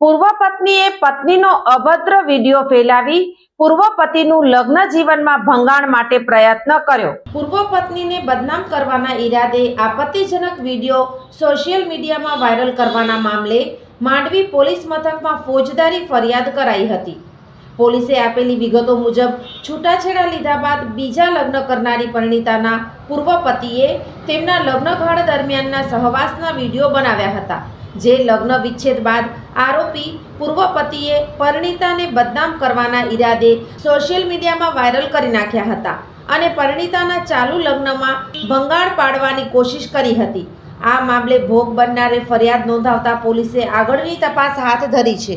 પૂર્વ પત્નીએ પત્નીનો અભદ્ર વીડિયો ફેલાવી પૂર્વ પતિનું લગ્ન જીવનમાં ભંગાણ માટે પ્રયત્ન કર્યો. પૂર્વ પત્નીને બદનામ કરવાના ઈરાદે આપત્તિજનક વીડિયો સોશિયલ મીડિયામાં વાયરલ કરવાના મામલે માંડવી પોલીસ મથકમાં ફોજદારી ફરિયાદ કરાઈ હતી. પોલીસે આપેલી વિગતો મુજબ છૂટાછેડા લીધા બાદ બીજા લગ્ન કરનારી પરિણીતાના પૂર્વ પતિએ તેમના લગ્નગાળા દરમિયાનના સહવાસના વીડિયો બનાવ્યા હતા, જે લગ્ન વિચ્છેદ બાદ આરોપી પૂર્વ પતિએ પરિણીતાને બદનામ કરવાના ઈરાદે સોશિયલ મીડિયામાં વાયરલ કરી નાખ્યા હતા અને પરિણીતાના ચાલુ લગ્નમાં ભંગાણ પાડવાની કોશિશ કરી હતી. આ મામલે ભોગ બનનારે ફરિયાદ નોંધાવતા પોલીસે આગળની તપાસ હાથ ધરી છે.